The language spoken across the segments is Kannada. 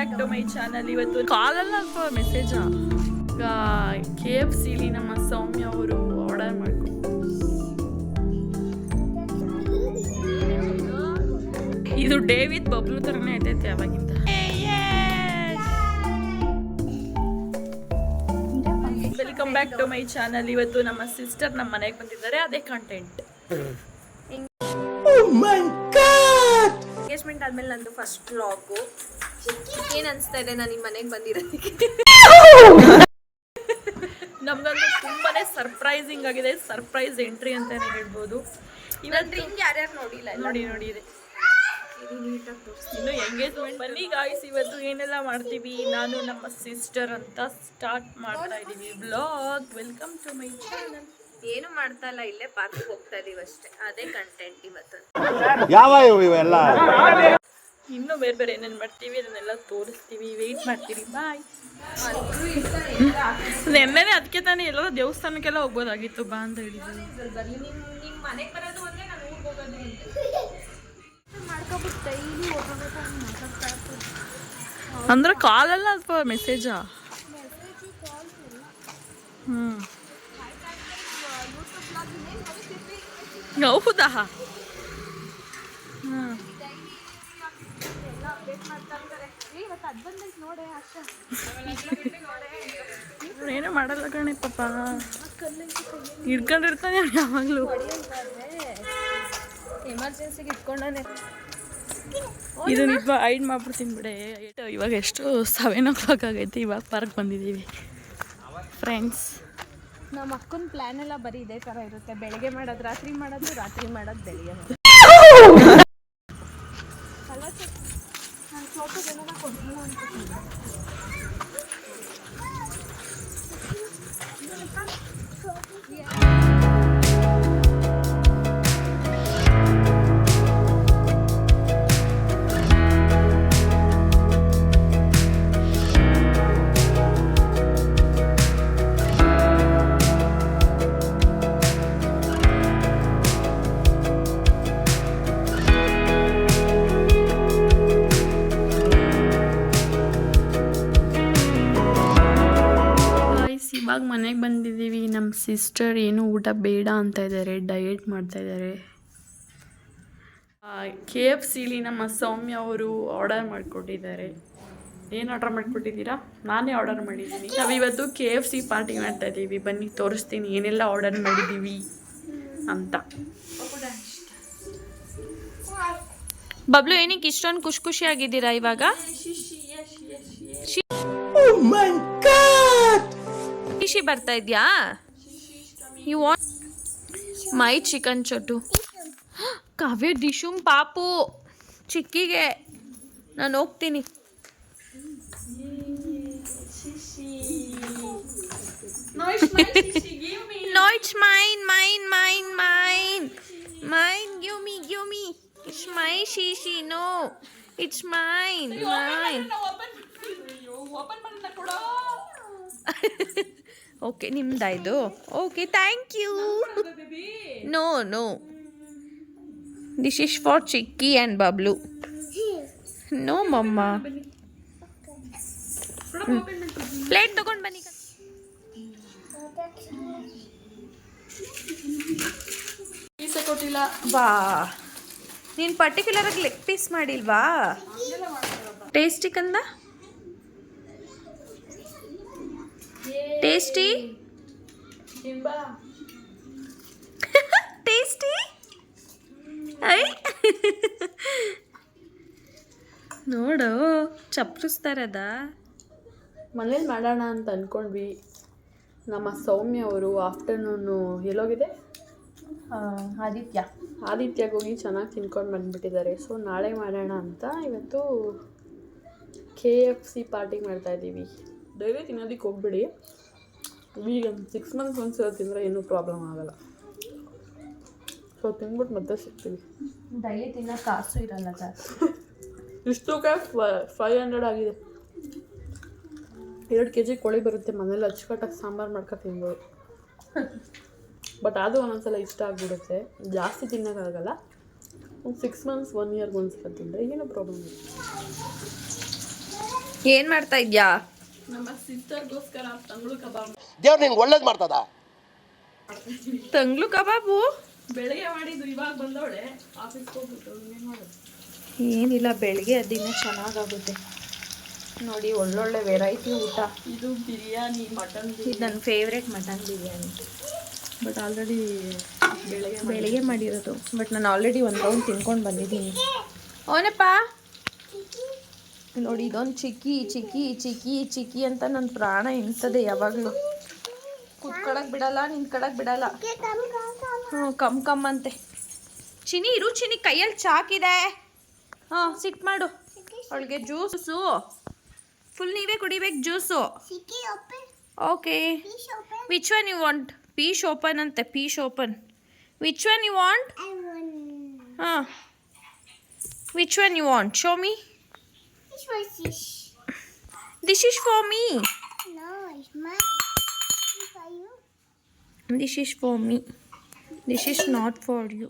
ಬ್ಯಾಕ್ ಟು ಮೈ ಚಾನಲ್ ಇವತ್ತು ಕಾಲಲ್ಲ ಅಥವಾ ಮೆಸೇಜಾ ಈಗ ಕೆ ಎಫ್ ಸಿಲಿ ನಮ್ಮ ಸೌಮ್ಯ ಅವರು ಆರ್ಡರ್ ಮಾಡಿ ಇದು ಡೇವಿದ್ ಬಬ್ಲು ಥರನೇ ಐತೈತೆ ಅವಾಗಿಂದ welcome back to my channel ಇವತ್ತು ನಮ್ಮ ಸಿಸ್ಟರ್ ನಮ್ಮ ಮನೆಗೆ ಬಂದಿದ್ದಾರೆ. ಅದೇ ಕಂಟೆಂಟ್ ಎಂಗೇಜ್ಮೆಂಟ್ ಆದ್ಮೇಲೆ ನಂದು ಫಸ್ಟ್ ವ್ಲಾಗು ಏನ್ ಅನ್ಸ್ತಾ ಇದೆ? ನಾನು ನಿಮ್ಮ ಮನೆಗೆ ಬಂದಿರೋದಕ್ಕೆ. ನಮ್ಗಂತೂ ತುಂಬಾನೇ ಸರ್ಪ್ರೈಸಿಂಗ್ ಆಗಿದೆ. ಸರ್ಪ್ರೈಸ್ ಎಂಟ್ರಿ ಅಂತ ಹೇಳ್ಬೋದು. ಇವತ್ತು ಹಿಂಗೆ ಯಾರ್ಯಾರು ನೋಡಿಲ್ಲ ನೋಡಿ ನೋಡಿ ಇದೆ. ನೀಟಾಗಿ ತೋರಿಸ್ತೀನಿ. ಇನ್ನು ಎಂಗೇಜ್ಮೆಂಟ್ ಬನ್ನಿ ಗಾಯ್ಸ್ ಇವತ್ತು ಏನೆಲ್ಲ ಮಾಡ್ತೀವಿ? ನಾನು ನಮ್ಮ ಸಿಸ್ಟರ್ ಅಂತ ಸ್ಟಾರ್ಟ್ ಮಾಡ್ತಾ ಇದೀವಿ. Blog welcome to my channel ಏನು ಮಾಡ್ತಾ ಇಲ್ಲ ಇಲ್ಲೇ ಪಾರ್ಕ್ ಹೋಗ್ತಾ ಇದೀವಿ ಅಷ್ಟೇ. ಅದೇ ಕಂಟೆಂಟ್ ಇವತ್ತು. ಯಾವ ಇವೆಲ್ಲ? ಇನ್ನೂ ಬೇರೆ ಬೇರೆ ಏನೇನು ಮಾಡ್ತೀವಿ ಅದನ್ನೆಲ್ಲ ತೋರಿಸ್ತೀವಿ. ವೆಯ್ಟ್ ಮಾಡ್ತೀವಿ ಬಾಯ್ ನೆನ್ನೆನೆ ಅದಕ್ಕೆ ತಾನೇ ಎಲ್ಲರೂ ದೇವಸ್ಥಾನಕ್ಕೆಲ್ಲ ಹೋಗ್ಬೋದಾಗಿತ್ತು, ಬಾ ಅಂತ ಹೇಳಿದ್ರು. ಅಂದ್ರೆ ಕಾಲಲ್ಲ ಅಥವಾ ಮೆಸೇಜಾ ಹ್ಞೂ ಹೌದಾ? ಹ್ಞೂ ಏನೂ ಮಾಡಲ್ಲ ಕಣೆ ಪಾಪ. ಹಿಡ್ಕೊಂಡಿರ್ತಾನೆ ಯಾವಾಗ್ಲೂ. ಎಮರ್ಜೆನ್ಸಿಗೆ ಇಟ್ಕೊಂಡಾನೆ ಇದು ನಿಜ ಐಡ್ ಮಾಡ್ಬಿಡ್ತೀನಿ ಬಿಡೆ. ಇವಾಗ ಎಷ್ಟು ಸೆವೆನ್ ಓ ಕ್ಲಾಕ್ ಆಗೈತೆ ಇವಾಗ ಪಾರ್ಕ್ ಬಂದಿದ್ದೀವಿ ಫ್ರೆಂಡ್ಸ್ ನಮ್ಮ ಅಕ್ಕನ ಪ್ಲಾನ್ ಎಲ್ಲ ಬರೀ ಇದೇ ಥರ ಇರುತ್ತೆ. ಬೆಳಗ್ಗೆ ಮಾಡೋದು ರಾತ್ರಿ ಮಾಡೋದು ರಾತ್ರಿ ಮಾಡೋದು ಬೆಳಿಗ್ಗೆ 我这边了它滚出来了不行了 ಸಿಸ್ಟರ್ ಏನು ಊಟ ಬೇಡ ಅಂತ ಇದ್ದಾರೆ ಡಯೆಟ್ ಮಾಡ್ತಾ ಇದ್ದಾರೆ ಕೆ ಎಫ್ ಸಿಲಿ ನಮ್ಮ ಸೌಮ್ಯ ಅವರು ಆರ್ಡರ್ ಮಾಡಿಕೊಟ್ಟಿದ್ದಾರೆ ಏನು ಆರ್ಡರ್ ಮಾಡಿಕೊಟ್ಟಿದ್ದೀರಾ ನಾನೇ ಆರ್ಡರ್ ಮಾಡಿದ್ದೀನಿ ನಾವಿವತ್ತು ಕೆ ಎಫ್ ಸಿ ಪಾರ್ಟಿ ಮಾಡ್ತಾ ಇದ್ದೀವಿ ಬನ್ನಿ ತೋರಿಸ್ತೀನಿ ಏನೆಲ್ಲ ಆರ್ಡರ್ ಮಾಡಿದ್ದೀವಿ ಅಂತ ಬಬ್ಲು ಏನಕ್ಕೆ ಇಷ್ಟೊಂದು ಖುಷಿ ಖುಷಿಯಾಗಿದ್ದೀರಾ ಇವಾಗ ಖುಷಿ ಬರ್ತಾ ಇದ್ಯಾ you want my chicken Chottu Kavya ದಿಶುಮ್ ಪಾಪು ಚಿಕ್ಕಿಗೆ ನಾನು ಹೋಗ್ತೀನಿ No, it's mine, mine, mine, mine. Mine, give me, give me. It's my shishi, no. It's mine, mine. Okay ನಿಮ್ದಾಯ್ತು okay thank you no no this is for Chikki and Bablu no mamma plate ತಗೊಂಡು ಬನ್ನಿ. ಕೊಟ್ಟಿಲ್ಲ. ವಾ. ನೀನು ಪರ್ಟಿಕ್ಯುಲರಾಗಿ ಲೆಗ್ ಪೀಸ್ ಮಾಡಿಲ್ವಾ? ಟೇಸ್ಟಿ ಕಂದ? ಟೇಸ್ಟಿ ಟೇಸ್ಟಿ ಐ ನೋಡು ಚಪ್ಪರಿಸ್ತಾರದ ಮನೇಲಿ ಮಾಡೋಣ ಅಂತ ಅಂದ್ಕೊಂಡ್ವಿ ನಮ್ಮ ಸೌಮ್ಯ ಅವರು ಆಫ್ಟರ್ನೂನು ಎಲ್ಲೋಗಿದೆ? ಆದಿತ್ಯ. ಆದಿತ್ಯಗೆ ಹೋಗಿ ಚೆನ್ನಾಗಿ ತಿನ್ಕೊಂಡು ಬಂದುಬಿಟ್ಟಿದ್ದಾರೆ. ಸೊ ನಾಳೆ ಮಾಡೋಣ ಅಂತ ಇವತ್ತು ಕೆ ಎಫ್ ಸಿ ಪಾರ್ಟಿ ಮಾಡ್ತಾ ಇದ್ದೀವಿ. ಡೈಲಿ ತಿನ್ನೋದಕ್ಕೆ ಹೋಗ್ಬಿಡಿ. ಈಗ ಸಿಕ್ಸ್ ಮಂತ್ಸ್ ಒಂದ್ಸಲ ತಿಂದರೆ ಏನೂ ಪ್ರಾಬ್ಲಮ್ ಆಗಲ್ಲ. ಸೊ ತಿಂದ್ಬಿಟ್ಟು ಮತ್ತೆ ಸಿಗ್ತೀವಿ. ಡೈಲಿ ತಿನ್ನೋ ಕಾಸು ಇರಲ್ಲ ಜಾಸ್ತಿ ಇಷ್ಟಕ್ಕೆ ಫೈವ್ ಹಂಡ್ರೆಡ್ ಆಗಿದೆ. ಎರಡು ಕೆ ಜಿ ಕೋಳಿ ಬರುತ್ತೆ ಮನೇಲಿ ಅಚ್ಚುಕಟ್ಟಾಗಿ ಸಾಂಬಾರು ಮಾಡ್ಕೊ ತಿನ್ಬೋದು. ಬಟ್ ಅದು ಒಂದೊಂದ್ಸಲ ಇಷ್ಟ ಆಗಿಬಿಡುತ್ತೆ. ಜಾಸ್ತಿ ತಿನ್ನೋಕ್ಕಾಗಲ್ಲ ಒಂದು ಸಿಕ್ಸ್ ಮಂತ್ಸ್ ಒನ್ ಇಯರ್ಗೆ ಒಂದ್ಸಲ ತಿಂದರೆ ಏನೂ ಪ್ರಾಬ್ಲಮ್ ಇಲ್ಲ. ಏನು ಮಾಡ್ತಾ ಇದ್ಯಾ? ನಮ್ಮ ಸಿಸ್ಟರ್ಗೋಸ್ಕರ ತಂಗಳು ಕಬಾಬ್. ದೇವ್ರು ನಿಂಗೆ ಒಳ್ಳೇದು ಮಾಡ್ತದ? ತಂಗ್ಳು ಕಬಾಬು? ಬೆಳಗ್ಗೆ ಮಾಡಿದ್ದು ಇವಾಗ ಬಂದವಳೆ ಆಫೀಸ್ಗೆ ಹೋಗ್ಬಿಟ್ಟು ಇನ್ನೇನು ಮಾಡೋದು? ಏನಿಲ್ಲ ಬೆಳಿಗ್ಗೆ ದಿನ ಚೆನ್ನಾಗಾಗುತ್ತೆ. ನೋಡಿ ಒಳ್ಳೊಳ್ಳೆ ವೆರೈಟಿ ಊಟ. ಇದು ಬಿರಿಯಾನಿ ಮಟನ್ ಇದು ನನ್ನ favourite mutton biryani. But already ಬೆಳಗ್ಗೆ ಬೆಳಿಗ್ಗೆ ಮಾಡಿರೋದು. ಬಟ್ ನಾನು ಆಲ್ರೆಡಿ ಒಂದು ರೌಂಡ್ ತಿನ್ಕೊಂಡು ಬಂದಿದ್ದೀನಿ. ಅವನಪ್ಪ ನೋಡಿ ಇದೊಂದು ಚಿಕ್ಕಿ ಚಿಕ್ಕಿ ಚಿಕ್ಕಿ ಚಿಕ್ಕಿ ಅಂತ ನನ್ನ ಪ್ರಾಣ ಎಣ್ತದೆ ಯಾವಾಗಲೂ. ಕುತ್ಕೊಳಕ್ ಬಿಡಲ್ಲ ನಿಂತ್ಕೊಳಕ್ ಬಿಡಲ್ಲ. ಹ್ಞೂ ಕಮ್ ಕಮ್ ಅಂತೆ. ಚಿನಿ ಇರು ಚಿನಿ ಕೈಯಲ್ಲಿ ಚಾಕಿದೆ. ಹಾಂ ಸಿಟ್ ಮಾಡು. ಅವಳಿಗೆ ಜ್ಯೂಸು. ಫುಲ್ ನೀವೇ ಕುಡಿಬೇಕು juice. Okay. Which one you want piece open ಅಂತೆ piece open. Which one you want ಹಾಂ. Which one you want show me this is for me this is for me this is not for you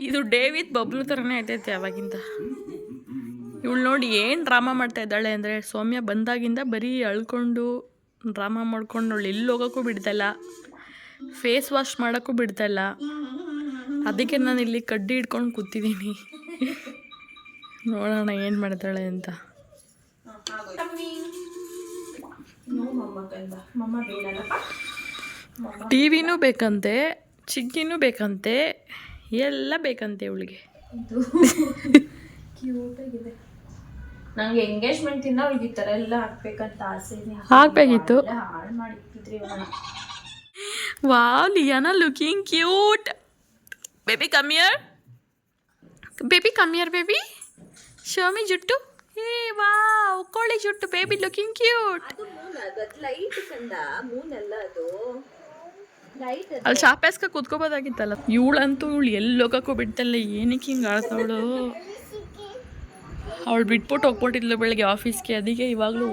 ಇದು ಡೇವಿದ್ ಬಬ್ಲು ಥರನೇ ಐತೈತೆ ಅವಾಗಿಂದ ಇವಳು ನೋಡಿ ಏನು ಡ್ರಾಮಾ ಮಾಡ್ತಾ ಇದ್ದಾಳೆ ಅಂದರೆ ಸೌಮ್ಯ ಬಂದಾಗಿಂದ ಬರೀ ಅಳ್ಕೊಂಡು ಡ್ರಾಮಾ ಮಾಡ್ಕೊಂಡು ಅವಳು ಎಲ್ಲಿ ಹೋಗೋಕ್ಕೂ ಬಿಡ್ತಾಯಿಲ್ಲ ಫೇಸ್ ವಾಶ್ ಮಾಡೋಕ್ಕೂ ಬಿಡ್ತಾಯಿಲ್ಲ ಅದಕ್ಕೆ ನಾನು ಇಲ್ಲಿ ಕಡ್ಡಿ ಇಟ್ಕೊಂಡು ಕೂತಿದ್ದೀನಿ. ನೋಡೋಣ ಏನು ಮಾಡ್ತಾಳೆ ಅಂತ. ಟಿ ವಿನೂ ಬೇಕಂತೆ ಚಿಕ್ಕಿನೂ ಬೇಕಂತೆ, ಎಲ್ಲ ಬೇಕಂತೆ ಇವಳಿಗೆ. ಕ್ಯೂಟಾಗಿದೆ ನಂಗೆ ಎಂಗೇಜ್ಮೆಂಟ್ ಇಂದ ಅವ್ಳಿಗೆ ಈ ಥರ ಎಲ್ಲ ಹಾಕ್ಬೇಕಂತ ಆಸೆ ಇದೆ. ಹಾಕ್ಬೇಕಿತ್ತು. ಹಾಳು ಮಾಡಿಟ್ಟಿದ್ರಿ wow Liyana looking cute baby come here baby come here baby show me ಜುಟ್ಟು. ಏ ವಾವ್ ಕೋಳಿ ಜುಟ್ಟು ಬೇಬಿ ಲುಕಿಂಗ್ ಕ್ಯೂಟ್ ಲೈಟ್ ಅದು ಲೈಟ್ ಅಲ್ಲಿ ಶಾಪೇಸ್ಕ ಕೂತ್ಕೋಬೋದಾಗಿತ್ತಲ್ಲ. ಇವಳಂತೂ ಇವಳು ಎಲ್ಲಿ ಹೋಗಕ್ಕೂ ಬಿಡ್ತಲ್ಲ ಏನಕ್ಕೆ ಹಿಂಗೆ ಆಡ್ತಾವಳು? ಹೌಲ್ ಬಿಟ್ಬಿಟ್ಟು ಬಿಟ್ ಹೋಗ್ಬಿಡ್ತಲ್ಲ ಬೆಳಗ್ಗೆ ಆಫೀಸ್ಗೆ ಅದಿಗೆ ಇವಾಗ್ಲೂ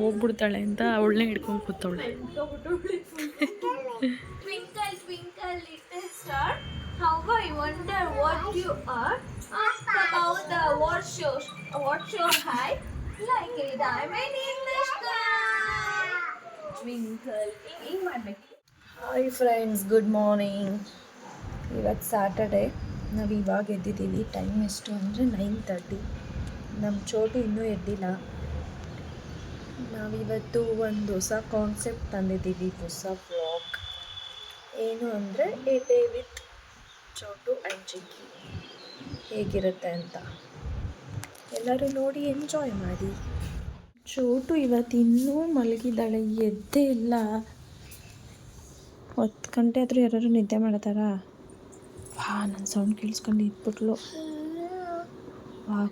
ಅಂತ ಅವಳೇ ಹಿಡ್ಕೊಂಡು ಕೂತೊಳೆ Twinkle hi friends good morning ಇವತ್ತು ಸ್ಯಾಟರ್ಡೇ ನಾವು ಇವಾಗ ಎದ್ದಿದ್ದೀವಿ. ಟೈಮ್ ಎಷ್ಟು ಅಂದರೆ ನೈನ್ ತರ್ಟಿ ನಮ್ಮ ಚೋಟು ಇನ್ನೂ ಎದ್ದಿಲ್ಲ. ನಾವಿವತ್ತು ಒಂದು ಹೊಸ ಕಾನ್ಸೆಪ್ಟ್ ತಂದಿದ್ದೀವಿ, ಹೊಸ ವ್ಲಾಗ್ ಏನು ಅಂದರೆ a day with Chotu and Chikki ಹೇಗಿರುತ್ತೆ ಅಂತ. ಎಲ್ಲರೂ ನೋಡಿ ಎಂಜಾಯ್ ಮಾಡಿ. ಚೋಟು ಇವತ್ತು ಇನ್ನೂ ಮಲಗಿದ್ದಾಳೆ, ಎದ್ದೇ ಇಲ್ಲ. ಹತ್ತು ಗಂಟೆ ಆದರೂ ಯಾರು ನಿದ್ದೆ ಮಾಡ್ತಾರಾ ವಾ ನನ್ನ ಸೌಂಡ್ ಕೇಳಿಸ್ಕೊಂಡು ಇದ್ಬಿಟ್ಲು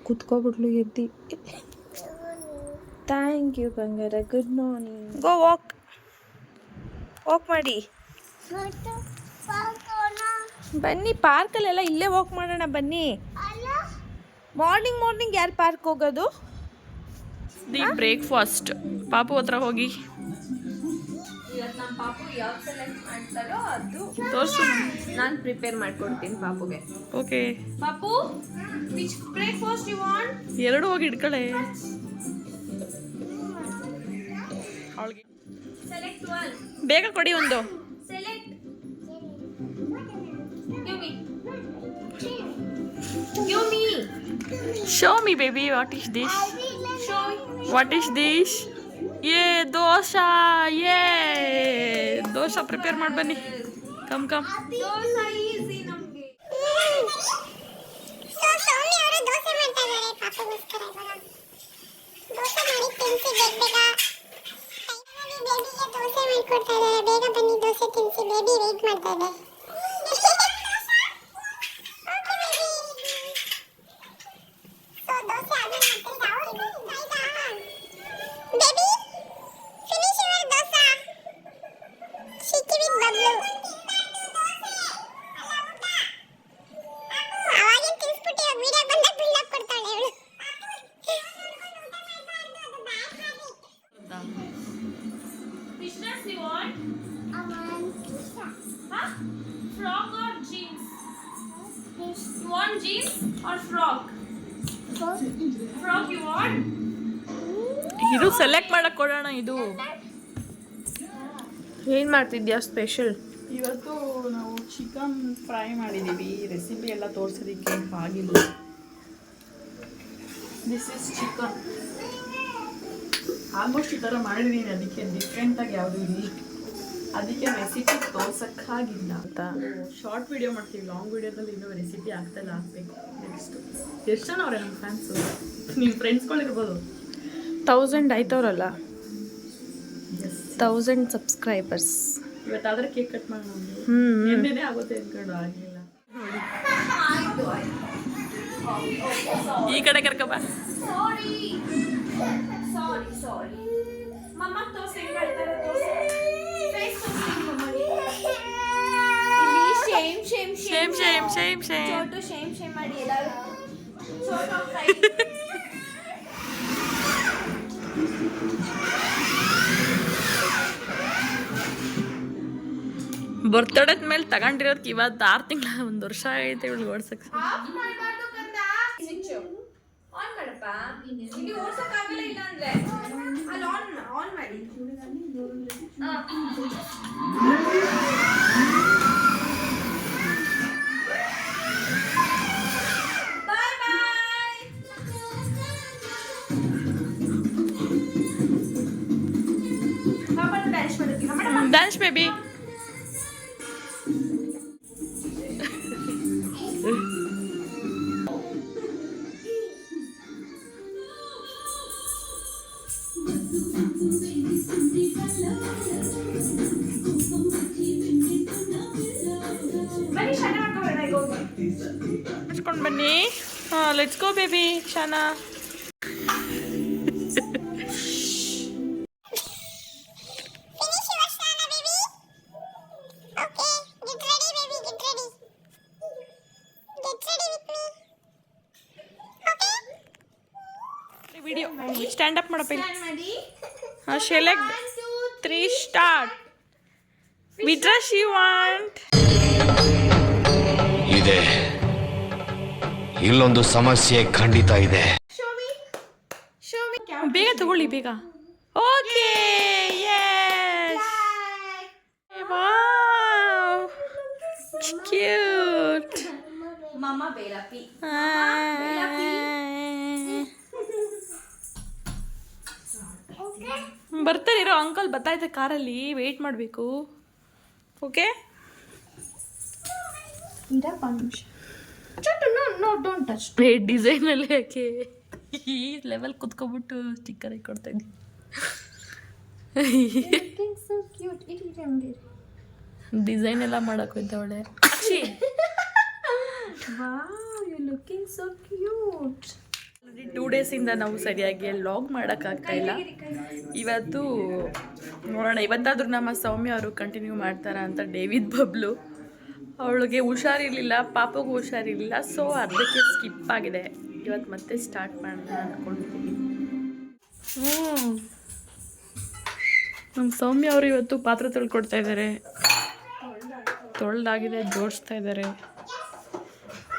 ಕೂತ್ಕೊಬಿಟ್ಲು ಎದ್ದು. ಥ್ಯಾಂಕ್ ಯು ಬಂಗಾರ good morning go walk walk ಮಾಡಿ. ಬನ್ನಿ ಪಾರ್ಕಲ್ಲೆಲ್ಲ ಇಲ್ಲೇ ವಾಕ್ ಮಾಡೋಣ ಬನ್ನಿ. ಮಾರ್ನಿಂಗ್ ಮಾರ್ನಿಂಗ್ ಯಾರು ಪಾರ್ಕ್ ಹೋಗೋದು? ದಿ ಬ್ರೇಕ್ಫಾಸ್ಟ್ ಪಾಪು ಹತ್ರ ಹೋಗಿ. ಇವತ್ತು ನಮ್ಮ ಪಾಪು ಯಾವ್ದು ಸೆಲೆಕ್ಟ್ ಮಾಡ್ತಾರೋ ಅದು. ತೋರಿಸು. ನಾನು ಪ್ರಿಪೇರ್ ಮಾಡ್ಕೊಡ್ತೀನಿ ಪಾಪುಗೆ. ಓಕೆ ಪಾಪು? ಯು ಎರಡು ಹೋಗಿ ಇಟ್ಕೊಳ್ಳೆ ಅವಳಿಗೆ. ಸೆಲೆಕ್ಟ್ ಒನ್ ಬೇಗ ಕೊಡಿ ಒಂದು. Select give me give show me baby what is this show what is this ಏ ದೋಸಾ ಏ. ದೋಸಾ ಪ್ರಿಪೇರ್ ಮಾಡಿ ಬನ್ನಿ. ಕಮ್ ಕಮ್ ದೋಸೆ ಈಸಿ ನಮಗೆ ಸೊ ಸೌಮ್ಯ ಅವರು ದೋಸೆ ಮಾಡ್ತಾ ಇದ್ದಾರೆ ಪಾಪಗೋಸ್ಕರ ಇವಾಗ ದೋಸೆ ಮಾಡಿ ತಿನ್ಸಿ ಬೇಗ. ಬೇಗ ಬೇಬಿಗೆ ದೋಸೆ ಮಾಡ್ಕೊಡ್ತಾ ಇದ್ದಾರೆ. ಬೇಗ ಬನ್ನಿ, ದೋಸೆ ತಿನ್ಸಿ ಬೇಬಿ ವೇಟ್ ಮಾಡ್ತಾ ಇದೆ ಇದು ಸೆಲೆಕ್ಟ್ ಮಾಡಕ್ ಕೊಡೋಣ ಇದು. ಏನು ಮಾಡ್ತಿದ್ಯಾ ಸ್ಪೆಷಲ್ ಇವತ್ತು ನಾವು ಚಿಕನ್ ಫ್ರೈ ಮಾಡಿದ್ದೀವಿ ರೆಸಿಪಿ ಎಲ್ಲ ತೋರಿಸೋದಕ್ಕೆ ಆಗಿಲ್ಲ. ದಿಸ್ ಇಸ್ ಚಿಕನ್ ಆಲ್ಮೋಸ್ಟ್ ಈ ಥರ ಮಾಡಿದ್ದೀನಿ ಅದಕ್ಕೆ ಡಿಫ್ರೆಂಟಾಗಿ ಯಾವುದು ಇಲ್ಲ. ಅದಕ್ಕೆ ರೆಸಿಪಿ ತೋರ್ಸಕ್ಕಾಗಿಲ್ಲ. ಅಂತ. ಶಾರ್ಟ್ ವಿಡಿಯೋ ಮಾಡ್ತೀವಿ. ಲಾಂಗ್ ವಿಡಿಯೋದಲ್ಲಿ ಇನ್ನೂ ರೆಸಿಪಿ ಆಗ್ತಾಯಿಲ್ಲ ಹಾಕ್ಬೇಕು ನೆಕ್ಸ್ಟ್ ಎಷ್ಟು ಜನ ಅವ್ರೆ ನಮ್ಮ ಫ್ಯಾನ್ಸ್ ನಿಮ್ಮ ಫ್ರೆಂಡ್ಸ್ಗಳಿರ್ಬೋದು ತೌಸಂಡ್ ಆಯ್ತವ್ರಲ್ಲ? ತೌಸಂಡ್ ಸಬ್ಸ್ಕ್ರೈಬರ್ಸ್ ಇವತ್ತಾದ್ರೆ ಕೇಕ್ ಕಟ್ ಮಾಡೋಣ ನಿನ್ನೆನೇ ಆಗುತ್ತೆ ಅನ್ಕೊಂಡು ಆಗಲಿಲ್ಲ. ಈ ಕಡೆ ಕರ್ಕೊಬ ಸಾರಿ ಸಾರಿ ಸಾರಿ ಮಮ್ಮ ಮಾಡ್ತಾರೆ ತೋರ್ಸಿ ಫೇಸ್ ತೋರ್ಸಿ ಮಮ್ಮಿ ಇಲ್ಲಿ shame shame shame shame shame shame Chotu shame shame ಮಾಡಿ ಎಲ್ಲರೂ ಚೋಟು ಕೈ ಬರ್ತಡೇದ ಮೇಲೆ ತಗೊಂಡಿರೋದಕ್ಕೆ ಇವತ್ತು ಆರು ತಿಂಗಳ ಒಂದು ವರ್ಷ ಆಗೈತೆ ಇವಳು ಓಡ್ಸಕ್ಕೆ ಆಫ್ ಮಾಡಬಾರ್ದು ಕಂದ. ಸ್ವಿಚ್ ಆನ್ ಮಾಡಪ್ಪ. ಇಲ್ಲಿ ಓಡ್ಸಕ್ಕಾಗಲ್ಲ ಇಲ್ಲ ಅಂದ್ರೆ ಅಲ್ಲಿ ಆನ್ ಆನ್ ಮಾಡಿ. Dance ಮಾಡೋಕೆ. ಮಾಡಮ್ಮ. ಡ್ಯಾನ್ಸ್ ಬೇಬಿ ಬನ್ನಿ ಶಾಲೆ ಮಾಡ್ಕೊಬೇಡ ಈಗ ಹೋಗಿ ಹಚ್ಕೊಂಡು ಬನ್ನಿ ಹಾಂ let's go baby Shana stand up ಮಾಡಪ್ಪ ಇಲ್ಲಿ. ಹಾಂ ಸೆಲೆಕ್ಟ್ ತ್ರೀ ಸ್ಟಾರ್ಟ್ ವಿಡ್ರಾ ಶಿ ವಾಂಟ್ ಇದೆ. ಇಲ್ಲೊಂದು ಸಮಸ್ಯೆ ಖಂಡಿತ ಇದೆ. Show me. Show me. ಬೇಗ ತಗೊಳ್ಳಿ ಬೇಗ. Okay yes wow cute Mama ಇರೋ ಅಂಕಲ್ ಅಂಕಲ್ ಬರ್ತಾಯಿದೆ ಕಾರಲ್ಲಿ ವೆಯ್ಟ್ ಮಾಡಬೇಕು. Okay Ida punch. No no. ಏ ಡಿಸೈನಲ್ಲಿ ಯಾಕೆ? ಈ ಲೆವೆಲ್ ಕುತ್ಕೊಬಿಟ್ಟು ಸ್ಟಿಕ್ಕರ್ ಹಾಕಿ ಕೊಡ್ತಾ ಇದ್ದೀನಿ ಯು ಡಿಸೈನ್ ಎಲ್ಲ ಮಾಡಕ್ಕೆ ಹೋಯ್ತವಳೆ. Wow, you're looking cute. Two ಡೇಸಿಂದ ನಾವು ಸರಿಯಾಗಿ ಲಾಗ್ ಮಾಡೋಕ್ಕಾಗ್ತಾ ಇಲ್ಲ. ಇವತ್ತು ನೋಡೋಣ, ಇವತ್ತಾದರೂ ನಮ್ಮ ಸೌಮ್ಯ ಅವರು ಕಂಟಿನ್ಯೂ ಮಾಡ್ತಾರ ಅಂತ ಡೇವಿದ್ ಬಬ್ಲು. ಅವಳಿಗೆ ಹುಷಾರಿರಲಿಲ್ಲ, ಪಾಪಗೂ ಹುಷಾರಿರಲಿಲ್ಲ ಸೊ ಅರ್ಧಕ್ಕೆ ಸ್ಕಿಪ್ ಆಗಿದೆ. ಇವತ್ತು ಮತ್ತೆ ಸ್ಟಾರ್ಟ್ ಮಾಡೋಣ ಅಂದ್ಕೊಂಡಿದ್ದೀನಿ ಹ್ಞೂ ನಮ್ಮ ಸೌಮ್ಯ ಅವರು ಇವತ್ತು ಪಾತ್ರೆ ತೊಳ್ಕೊಡ್ತಾ ಇದ್ದಾರೆ ತೊಳ್ದಾಗಿದೆ, ಜೋಡಿಸ್ತಾ ಇದ್ದಾರೆ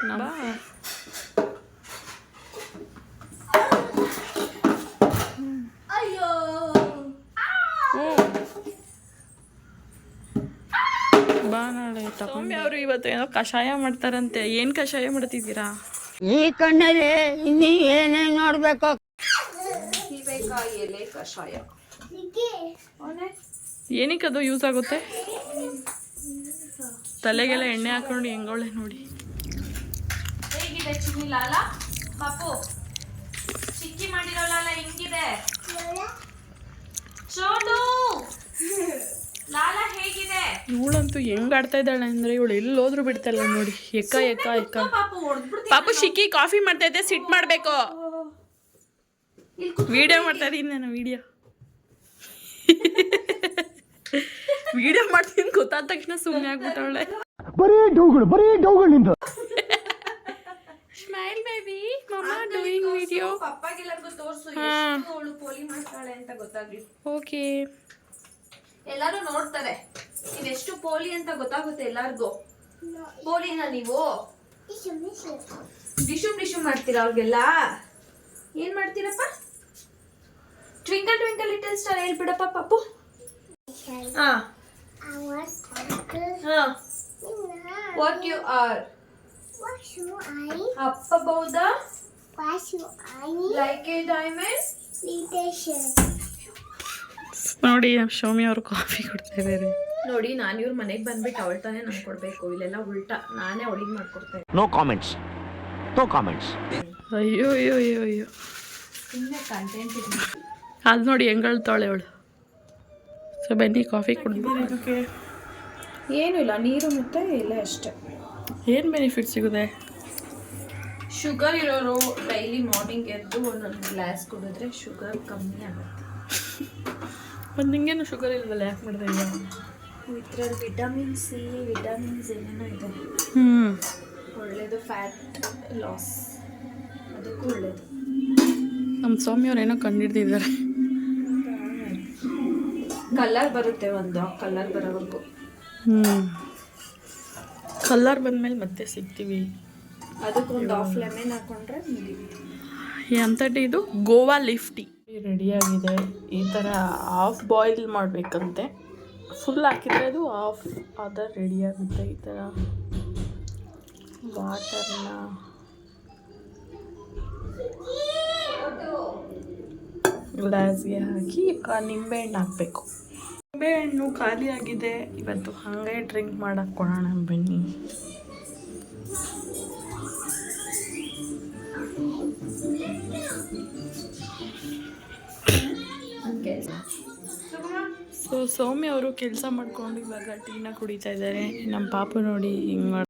ನಮ್ಮ ಅಯ್ಯೋ ಬಾ ನಾಳೆ ಸೌಮ್ಯ ಅವರು ಇವತ್ತು ಏನೋ ಕಷಾಯ ಮಾಡ್ತಾರಂತೆ. ಏನ್ ಕಷಾಯ ಮಾಡ್ತಿದ್ದೀರಾ? ಈ ಕಣ್ಣಲ್ಲಿ ಇನ್ನಿ ಏನೇನ್ ನೋಡ್ಬೇಕು? ಸೀಬೆಕಾಯಿ ಎಲೆ ಕಷಾಯ ಏನಕ್ಕೆ ಅದು ಯೂಸ್ ಆಗುತ್ತೆ? ತಲೆಗೆಲ್ಲ ಎಣ್ಣೆ ಹಾಕೊಂಡು ಹೆಂಗೋಳೆ ನೋಡಿ. ಹೇಗಿದೆ ಚಿನ್ನಿ ಲಾಲ? ಪಾಪು ಚಿಕ್ಕಿ ಮಾಡಿರೋ ಲಾಲ ಹೆಂಗಿದೆ ಚೋಟು ಲಾಲ ಹೇಗಿದೆ ಇವಳಂತೂ ಹೆಂಗ್ ಆಡ್ತಾ ಇದ್ದಾಳೆ ಅಂದ್ರೆ ಇವಳು ಎಲ್ಲಿ ಹೋದ್ರು ಬಿಡ್ತಲ್ಲ ನೋಡಿ. ಎಕ್ಕ ಎಕ್ಕ ಎಕ್ಕ. ಪಾಪು ಶಿಕ್ಕಿ ಕಾಫಿ ಮಾಡ್ತಾ ಇದ್ದೆ ಸಿಟ್ ಮಾಡ್ಬೇಕು. ವಿಡಿಯೋ ಮಾಡ್ತಾ ಇದೀನಿ ನಾನು ವಿಡಿಯೋ ವಿಡಿಯೋ ಮಾಡ್ತೀನಿ ಗೊತ್ತಾದ ತಕ್ಷಣ ಸುಮ್ಮನೆ ಆಗ್ಬಿಟ್ಟವಳೆ. ಬರೀ ಡೌಗಳು ಬರೀ ಡೌಗಳು ನಿಂದು. Smile baby mamma doing video ಪಪ್ಪಾಗೆಲ್ಲರಿಗೂ ತೋರ್ಸು. ಎಷ್ಟು ಅವಳು ಪೋಲಿ ಮಾಡ್ತಾಳೆ ಅಂತ ಗೊತ್ತಾಗ್ಲಿ. ಓಕೆ ಎಲ್ಲರೂ ನೋಡ್ತಾರೆ. ನೀವೆಷ್ಟು ಪೋಲಿ ಅಂತ ಗೊತ್ತಾಗುತ್ತೆ ಎಲ್ಲಾರ್ಗೂ ಪೋಲಿನ ನೀವು ಡಿಶುಮ್ ಡಿಶುಮ್ ಮಾಡ್ತೀರಾ ಅವ್ರಿಗೆಲ್ಲ ಏನ್ ಮಾಡ್ತೀರಪ್ಪ ಟ್ವಿಂಕಲ್ ಟ್ವಿಂಕಲ್ ಲಿಟಲ್ ಸ್ಟಾರ್ ಹೇಳ್ಬಿಡಪ್ಪ ಪಾಪು ಹಾ. What you are What should I? ಅಪ್ಪ ಬೌದ What should I? Like a diamond. ನೋಡಿ ನಮ್ಮ ಶೌಮಿ ಅವರು ಕಾಫಿ ಕೊಡ್ತಾ ಇದ್ದಾರೆ ನೋಡಿ ನಾನು ಇವ್ರ ಮನೆಗೆ ಬಂದ್ಬಿಟ್ಟು ಅವಳ ತಾನೇ ಕೊಡಬೇಕು ಕೊಡ್ಬೇಕು. ಇಲ್ಲೆಲ್ಲ ಉಲ್ಟಾ. ನಾನೇ ಅವಳಿಗೆ ಮಾಡ್ಕೊಡ್ತೇನೆ. ನೋ ಕಾಮೆಂಟ್ಸ್ ನೋ ಕಾಮೆಂಟ್ಸ್ ಅಯ್ಯೋ ಅಯ್ಯೋ ಅಯ್ಯೋ ಅಯ್ಯೋ. ಸುಮ್ಮನೆ ಕಂಟೆಂಟ್ ಇದೆ ಅದು ನೋಡಿ ಹೆಂಗಳ್ತಾಳೆ ಅವಳು. ಸೊ ಬನ್ನಿ ಕಾಫಿ ಇದಕ್ಕೆ ಏನೂ ಇಲ್ಲ ನೀರು ಮತ್ತೆ ಇಲ್ಲ ಅಷ್ಟೇ. ಏನು ಬೆನಿಫಿಟ್ ಸಿಗುತ್ತೆ? ಶುಗರ್ ಇರೋರು ಡೈಲಿ ಮಾರ್ನಿಂಗ್ ಎದ್ದು ಒಂದೊಂದು ಗ್ಲಾಸ್ ಕುಡಿದ್ರೆ ಶುಗರ್ ಕಮ್ಮಿ ಆಗುತ್ತೆ. ಮತ್ತು ನಿಂಗೇನು ಶುಗರ್ ಇಲ್ವಲ್ಲ ಯಾಕೆ ಮಾಡಿದೆ ಇದ್ರಲ್ಲಿ ವಿಟಮಿನ್ ಸಿ ವಿಟಮಿನ್ಸ್ ಏನೇನೋ ಇದೆ. ಹ್ಞೂ ಒಳ್ಳೆಯದು ಫ್ಯಾಟ್ ಲಾಸ್ ಅದಕ್ಕೂ ಒಳ್ಳೆಯದು ನಮ್ಮ ಸ್ವಾಮಿಯವ್ರು ಏನೋ ಕಂಡಿಡ್ದಿದ್ದಾರೆ. ಕಲರ್ ಬರುತ್ತೆ ಒಂದು ಕಲರ್ ಬರೋವರೆಗೂ ಹ್ಞೂ ಕಲ್ಲರ್ ಬಂದಮೇಲೆ ಮತ್ತೆ ಸಿಗ್ತೀವಿ. ಅದಕ್ಕೊಂದು ಆಫ್ ಲೆಮನ್ ಹಾಕೊಂಡ್ರೆ ಎಂಥ ಟೀ ಇದು ಗೋವಾ ಲಿಫ್ಟಿ ಟೀ ರೆಡಿಯಾಗಿದೆ ಈ ಥರ ಹಾಫ್ ಬಾಯ್ಲ್ ಮಾಡಬೇಕಂತೆ. ಫುಲ್ ಹಾಕಿದ್ರೆ ಅದು ಆಫ್ ಆದ ರೆಡಿ ಆಗುತ್ತೆ ಈ ಥರ. ವಾಟರ್ನ ಗ್ಲಾಸ್ಗೆ ಹಾಕಿ ನಿಂಬೆಹಣ್ಣು ಹಾಕಬೇಕು. ನಿಂಬೆಹಣ್ಣು ಖಾಲಿ ಆಗಿದೆ. ಇವತ್ತು ಹಾಗೆ ಡ್ರಿಂಕ್ ಮಾಡಕ್ಕೆ ಕೊಡೋಣ ಬನ್ನಿ. ಸೊ ಸೌಮ್ಯ ಅವರು ಕೆಲಸ ಮಾಡ್ಕೊಂಡು ಇವಾಗ ಟೀನ ಕುಡಿತಾ ಇದ್ದಾರೆ. ನಮ್ಮ ಪಾಪು ನೋಡಿ ಹಿಂಗೆ